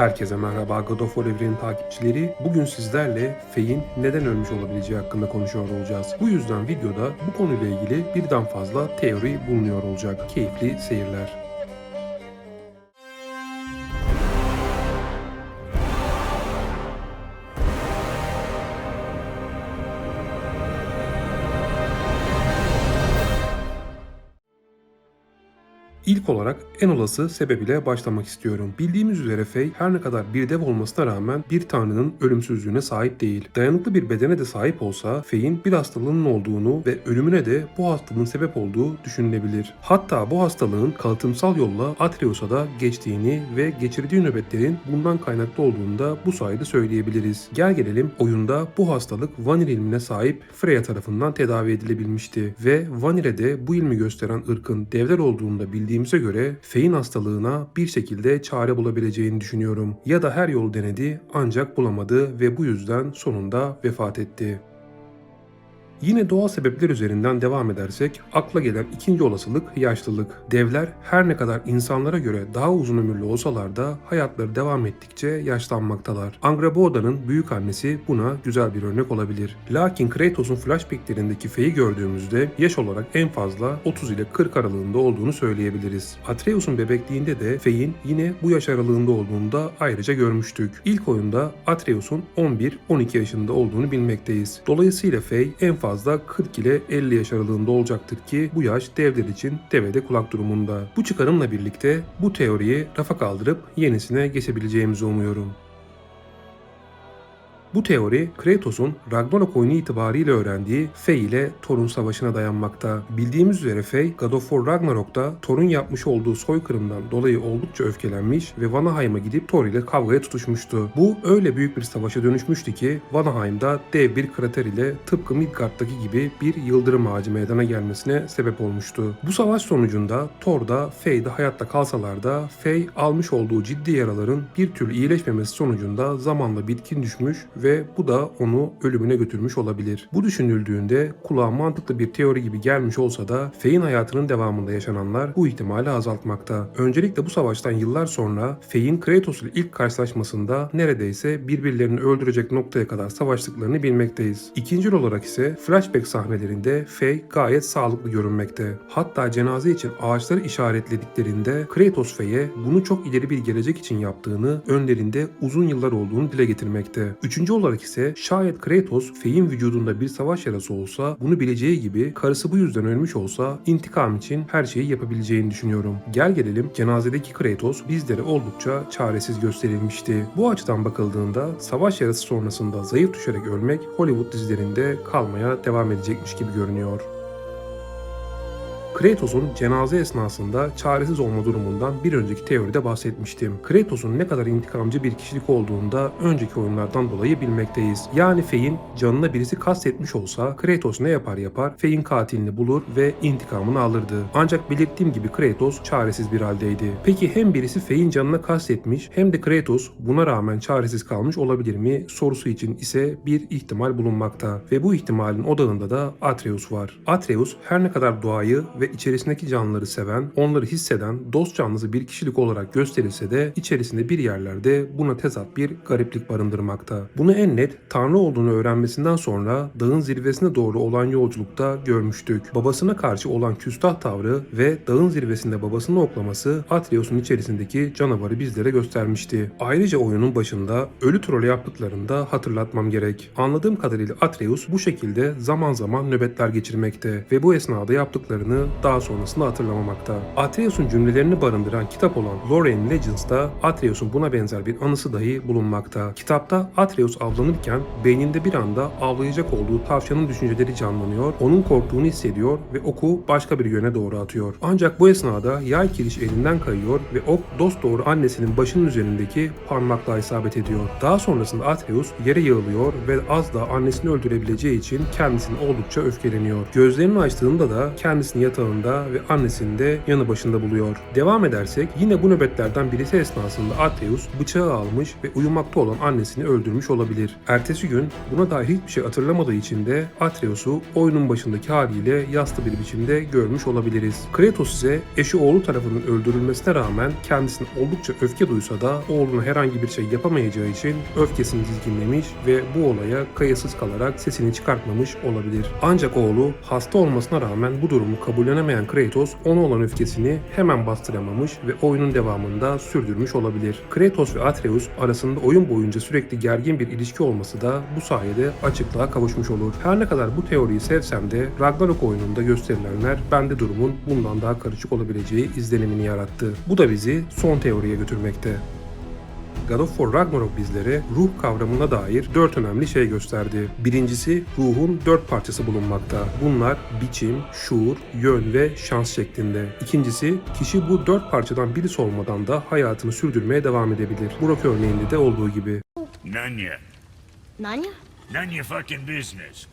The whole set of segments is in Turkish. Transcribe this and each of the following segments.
Herkese merhaba God of War evrenin takipçileri. Bugün sizlerle Faye'in neden ölmüş olabileceği hakkında konuşuyor olacağız. Bu yüzden videoda bu konuyla ilgili birden fazla teori bulunuyor olacak. Keyifli seyirler. İlk olarak en olası sebep ile başlamak istiyorum. Bildiğimiz üzere Fey her ne kadar bir dev olmasına rağmen bir tanrının ölümsüzlüğüne sahip değil. Dayanıklı bir bedene de sahip olsa Fey'in bir hastalığının olduğunu ve ölümüne de bu hastalığın sebep olduğu düşünülebilir. Hatta bu hastalığın kalıtımsal yolla Atreus'a da geçtiğini ve geçirdiği nöbetlerin bundan kaynaklı olduğunu da bu sayede söyleyebiliriz. Gel gelelim oyunda bu hastalık Vanir ilmine sahip Freya tarafından tedavi edilebilmişti ve Vanir'e de bu ilmi gösteren ırkın devler olduğunu da bildiğimize göre Fey'in hastalığına bir şekilde çare bulabileceğini düşünüyorum. Ya da her yol denedi ancak bulamadı ve bu yüzden sonunda vefat etti. Yine doğal sebepler üzerinden devam edersek akla gelen ikinci olasılık yaşlılık. Devler her ne kadar insanlara göre daha uzun ömürlü olsalar da hayatları devam ettikçe yaşlanmaktalar. Angraboda'nın büyük annesi buna güzel bir örnek olabilir. Lakin Kratos'un flashbacklerindeki Fey'i gördüğümüzde yaş olarak en fazla 30 ile 40 aralığında olduğunu söyleyebiliriz. Atreus'un bebekliğinde de Fey'in yine bu yaş aralığında olduğunu da ayrıca görmüştük. İlk oyunda Atreus'un 11-12 yaşında olduğunu bilmekteyiz. Dolayısıyla Fey en fazla fazla 40 ile 50 yaş aralığında olacaktır ki bu yaş devler için devede kulak durumunda. Bu çıkarımla birlikte bu teoriyi rafa kaldırıp yenisine geçebileceğimizi umuyorum. Bu teori Kratos'un Ragnarok oyunu itibariyle öğrendiği Fey ile Thor'un savaşına dayanmakta. Bildiğimiz üzere Fey, God of War Ragnarok'ta Thor'un yapmış olduğu soykırımdan dolayı oldukça öfkelenmiş ve Vanaheim'a gidip Thor ile kavgaya tutuşmuştu. Bu öyle büyük bir savaşa dönüşmüştü ki Vanaheim'da dev bir krater ile tıpkı Midgard'daki gibi bir yıldırım ağacı meydana gelmesine sebep olmuştu. Bu savaş sonucunda Thor da Fey de hayatta kalsalar da Fey almış olduğu ciddi yaraların bir türlü iyileşmemesi sonucunda zamanla bitkin düşmüş ve bu da onu ölümüne götürmüş olabilir. Bu düşünüldüğünde kulağa mantıklı bir teori gibi gelmiş olsa da Fey'in hayatının devamında yaşananlar bu ihtimali azaltmakta. Öncelikle bu savaştan yıllar sonra Fey'in Kratos ile ilk karşılaşmasında neredeyse birbirlerini öldürecek noktaya kadar savaştıklarını bilmekteyiz. İkinci olarak ise flashback sahnelerinde Fey gayet sağlıklı görünmekte. Hatta cenaze için ağaçları işaretlediklerinde Kratos Fey'e bunu çok ileri bir gelecek için yaptığını, önlerinde uzun yıllar olduğunu dile getirmekte. Üçüncü olarak ise şayet Kratos Fey'in vücudunda bir savaş yarası olsa bunu bileceği gibi karısı bu yüzden ölmüş olsa intikam için her şeyi yapabileceğini düşünüyorum. Gel gelelim cenazedeki Kratos bizlere oldukça çaresiz gösterilmişti. Bu açıdan bakıldığında savaş yarası sonrasında zayıf düşerek ölmek Hollywood dizilerinde kalmaya devam edecekmiş gibi görünüyor. Kratos'un cenaze esnasında çaresiz olma durumundan bir önceki teoride bahsetmiştim. Kratos'un ne kadar intikamcı bir kişilik olduğunda önceki oyunlardan dolayı bilmekteyiz. Yani Fey'in canına birisi kastetmiş olsa Kratos ne yapar yapar Fey'in katilini bulur ve intikamını alırdı. Ancak belirttiğim gibi Kratos çaresiz bir haldeydi. Peki hem birisi Fey'in canına kastetmiş hem de Kratos buna rağmen çaresiz kalmış olabilir mi sorusu için ise bir ihtimal bulunmakta. Ve bu ihtimalin odağında da Atreus var. Atreus her ne kadar doğayı ve içerisindeki canlıları seven, onları hisseden, dost canlısı bir kişilik olarak gösterilse de içerisinde bir yerlerde buna tezat bir gariplik barındırmakta. Bunu en net Tanrı olduğunu öğrenmesinden sonra dağın zirvesine doğru olan yolculukta görmüştük. Babasına karşı olan küstah tavrı ve dağın zirvesinde babasını oklaması Atreus'un içerisindeki canavarı bizlere göstermişti. Ayrıca oyunun başında ölü trole yaptıklarında hatırlatmam gerek. Anladığım kadarıyla Atreus bu şekilde zaman zaman nöbetler geçirmekte ve bu esnada yaptıklarını daha sonrasında hatırlamamakta. Atreus'un cümlelerini barındıran kitap olan Lore in Legends'da Atreus'un buna benzer bir anısı dahi bulunmakta. Kitapta Atreus avlanırken beyninde bir anda avlayacak olduğu tavşanın düşünceleri canlanıyor, onun korktuğunu hissediyor ve oku başka bir yöne doğru atıyor. Ancak bu esnada yay kiriş elinden kayıyor ve ok dost doğru annesinin başının üzerindeki parmakla isabet ediyor. Daha sonrasında Atreus yere yığılıyor ve az daha annesini öldürebileceği için kendisini oldukça öfkeleniyor. Gözlerini açtığında da kendisini yatağa yatağında ve annesini de yanı başında buluyor. Devam edersek yine bu nöbetlerden birisi esnasında Atreus bıçağı almış ve uyumakta olan annesini öldürmüş olabilir. Ertesi gün buna dair hiçbir şey hatırlamadığı için de Atreus'u oyunun başındaki haliyle yaslı bir biçimde görmüş olabiliriz. Kratos ise eşi oğlu tarafından öldürülmesine rağmen kendisine oldukça öfke duysa da oğluna herhangi bir şey yapamayacağı için öfkesini dizginlemiş ve bu olaya kayıtsız kalarak sesini çıkartmamış olabilir. Ancak oğlu hasta olmasına rağmen bu durumu kabullenemeyen Kratos ona olan öfkesini hemen bastıramamış ve oyunun devamında sürdürmüş olabilir. Kratos ve Atreus arasında oyun boyunca sürekli gergin bir ilişki olması da bu sayede açıklığa kavuşmuş olur. Her ne kadar bu teoriyi sevsem de Ragnarok oyununda gösterilenler bende durumun bundan daha karışık olabileceği izlenimini yarattı. Bu da bizi son teoriye götürmekte. God of War Ragnarok bizlere ruh kavramına dair dört önemli şey gösterdi. Birincisi ruhun dört parçası bulunmakta. Bunlar biçim, şuur, yön ve şans şeklinde. İkincisi kişi bu dört parçadan birisi olmadan da hayatını sürdürmeye devam edebilir. Burak örneğinde de olduğu gibi. Yet. Nanya? None your fucking business.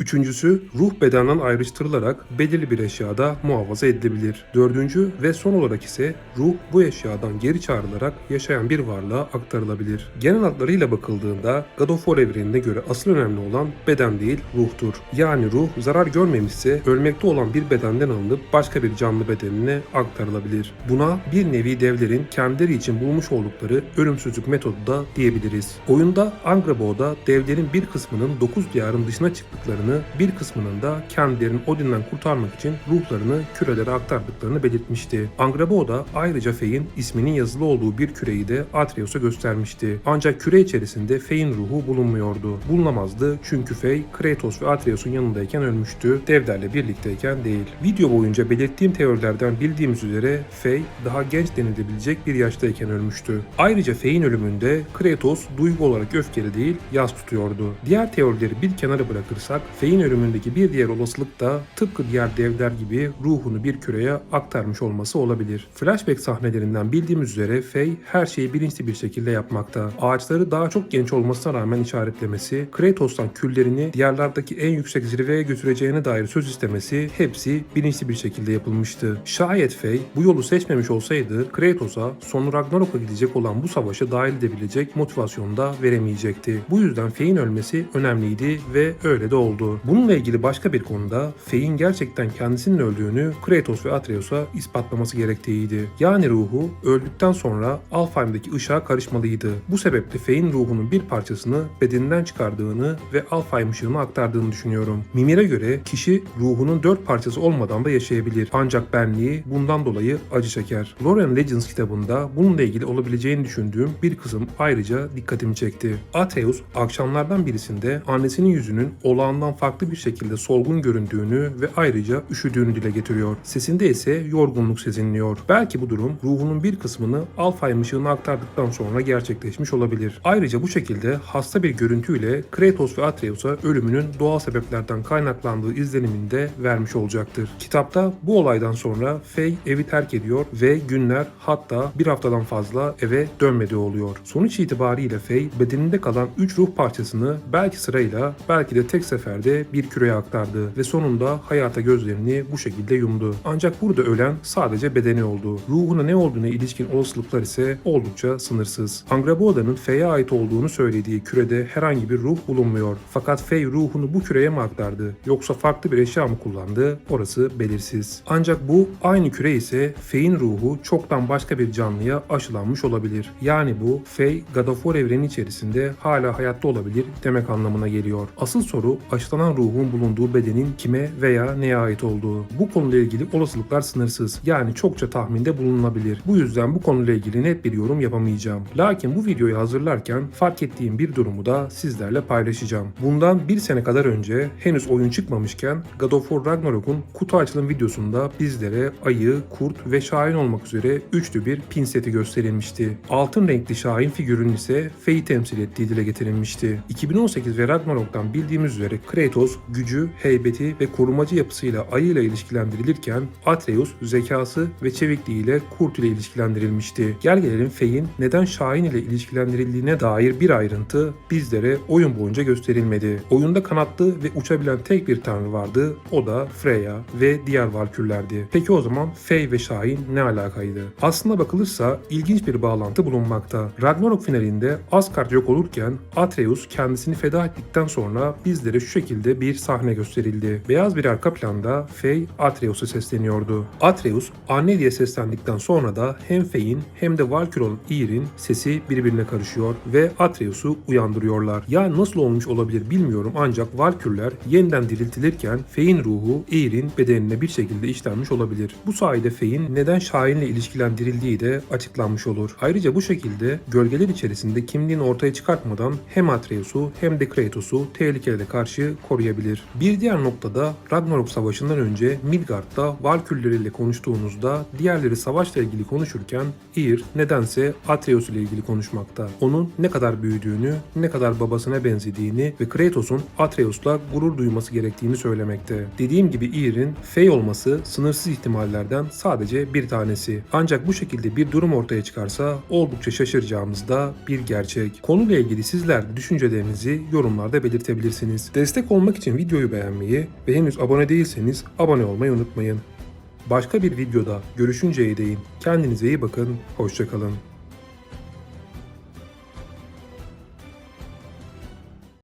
Üçüncüsü ruh bedenden ayrıştırılarak belirli bir eşyada muhafaza edilebilir. Dördüncü ve son olarak ise ruh bu eşyadan geri çağrılarak yaşayan bir varlığa aktarılabilir. Genel hatlarıyla bakıldığında God of War evrenine göre asıl önemli olan beden değil ruhtur. Yani ruh zarar görmemişse ölmekte olan bir bedenden alınıp başka bir canlı bedenine aktarılabilir. Buna bir nevi devlerin kendileri için bulmuş oldukları ölümsüzlük metodu da diyebiliriz. Oyunda Angrabo'da devlerin bir kısmının 9 diyarın dışına çıktıklarını, bir kısmının da kendilerini Odin'den kurtarmak için ruhlarını kürelere aktardıklarını belirtmişti. Angrabo'da ayrıca Fey'in isminin yazılı olduğu bir küreyi de Atreus'a göstermişti. Ancak küre içerisinde Fey'in ruhu bulunmuyordu. Bulunamazdı çünkü Fey, Kratos ve Atreus'un yanındayken ölmüştü, devlerle birlikteyken değil. Video boyunca belirttiğim teorilerden bildiğimiz üzere Fey daha genç denilebilecek bir yaştayken ölmüştü. Ayrıca Fey'in ölümünde Kratos duygu olarak öfkeli değil, yas tutuyordu. Diğer teorileri bir kenara bırakırsak Fey'in ölümündeki bir diğer olasılık da tıpkı diğer devler gibi ruhunu bir küreye aktarmış olması olabilir. Flashback sahnelerinden bildiğimiz üzere Fey her şeyi bilinçli bir şekilde yapmakta. Ağaçları daha çok genç olmasına rağmen işaretlemesi, Kratos'tan küllerini diyarlardaki en yüksek zirveye götüreceğine dair söz istemesi hepsi bilinçli bir şekilde yapılmıştı. Şayet Fey bu yolu seçmemiş olsaydı Kratos'a sonu Ragnarok'a gidecek olan bu savaşa dahil edebilecek motivasyonu da veremeyecekti. Bu yüzden Fey'in ölmesi önemliydi ve öyle de oldu. Bununla ilgili başka bir konuda Fey'in gerçekten kendisinin öldüğünü Kratos ve Atreus'a ispatlaması gerektiğiydi. Yani ruhu öldükten sonra Alfheim'deki ışığa karışmalıydı. Bu sebeple Fey'in ruhunun bir parçasını bedeninden çıkardığını ve Alfheim ışığına aktardığını düşünüyorum. Mimir'e göre kişi ruhunun dört parçası olmadan da yaşayabilir. Ancak benliği bundan dolayı acı çeker. Lorem Legends kitabında bununla ilgili olabileceğini düşündüğüm bir kısım ayrıca dikkatimi çekti. Atreus akşamlardan birisinde annesinin yüzünün olağandan farklı bir şekilde solgun göründüğünü ve ayrıca üşüdüğünü dile getiriyor. Sesinde ise yorgunluk sezinliyor. Belki bu durum ruhunun bir kısmını Alfheim ışığına aktardıktan sonra gerçekleşmiş olabilir. Ayrıca bu şekilde hasta bir görüntüyle Kratos ve Atreus'a ölümünün doğal sebeplerden kaynaklandığı izlenimini de vermiş olacaktır. Kitapta bu olaydan sonra Fey evi terk ediyor ve günler hatta bir haftadan fazla eve dönmedi oluyor. Sonuç itibariyle Fey bedeninde kalan 3 ruh parçasını belki sırayla belki de tek seferde bir küreye aktardı ve sonunda hayata gözlerini bu şekilde yumdu. Ancak burada ölen sadece bedeni oldu. Ruhuna ne olduğuna ilişkin olasılıklar ise oldukça sınırsız. Angrabooda'nın Fey'e ait olduğunu söylediği kürede herhangi bir ruh bulunmuyor. Fakat Fey ruhunu bu küreye mi aktardı yoksa farklı bir eşya mı kullandı orası belirsiz. Ancak bu aynı küre ise Fey'in ruhu çoktan başka bir canlıya aşılanmış olabilir. Yani bu Fey God of War evreni içerisinde hala hayatta olabilir demek anlamına geliyor. Asıl soru aşılanan ruhun bulunduğu bedenin kime veya neye ait olduğu. Bu konuyla ilgili olasılıklar sınırsız. Yani çokça tahminde bulunabilir. Bu yüzden bu konuyla ilgili net bir yorum yapamayacağım. Lakin bu videoyu hazırlarken fark ettiğim bir durumu da sizlerle paylaşacağım. Bundan bir sene kadar önce henüz oyun çıkmamışken God of War Ragnarok'un kutu açılım videosunda bizlere ayı, kurt ve şahin olmak üzere üçlü bir pin seti gösterilmişti. Altın renkli şahin figürünün ise Fey'i temsil ettiği dile getirilmişti. 2018 ve Ragnarok Ragnarok'tan bildiğimiz üzere Kratos gücü, heybeti ve korumacı yapısıyla Ayı ile ilişkilendirilirken Atreus zekası ve çevikliğiyle Kurt ile ilişkilendirilmişti. Gel gelelim Fey'in neden Şahin ile ilişkilendirildiğine dair bir ayrıntı bizlere oyun boyunca gösterilmedi. Oyunda kanatlı ve uçabilen tek bir tanrı vardı. O da Freya ve diğer valkürlerdi. Peki o zaman Fey ve Şahin ne alakaydı? Aslında bakılırsa ilginç bir bağlantı bulunmakta. Ragnarok finalinde Asgard yok olurken Atreus kendisini feda ettikten sonra bizlere şu şekilde bir sahne gösterildi. Beyaz bir arka planda Fey Atreus'a sesleniyordu. Atreus anne diye seslendikten sonra da hem Fey'in hem de Valkyr olan Yr'in sesi birbirine karışıyor ve Atreus'u uyandırıyorlar. Ya nasıl olmuş olabilir bilmiyorum ancak Valkürler yeniden diriltilirken Fey'in ruhu Yr'in bedenine bir şekilde işlenmiş olabilir. Bu sayede Fey'in neden Şahin'le ilişkilendirildiği de açıklanmış olur. Ayrıca bu şekilde gölgeler içerisinde kimliğini ortaya çıkartmadan hem Atreus'u hem de Kratos'u tehlikelere karşı koruyabilir. Bir diğer noktada Ragnarok Savaşı'ndan önce Midgard'da Valkürleriyle konuştuğunuzda diğerleri savaşla ilgili konuşurken Ygr nedense Atreus ile ilgili konuşmakta. Onun ne kadar büyüdüğünü, ne kadar babasına benzediğini ve Kratos'un Atreus'la gurur duyması gerektiğini söylemekte. Dediğim gibi Yr'in Fey olması sınırsız ihtimallerden sadece bir tanesi. Ancak bu şekilde bir durum ortaya çıkarsa oldukça şaşıracağımız da bir gerçek. Konuyla ilgili sizler düşüncelerinizi yorumlarda belirtebilirsiniz. Destek olmak için videoyu beğenmeyi ve henüz abone değilseniz abone olmayı unutmayın. Başka bir videoda görüşünceye değin kendinize iyi bakın, hoşçakalın.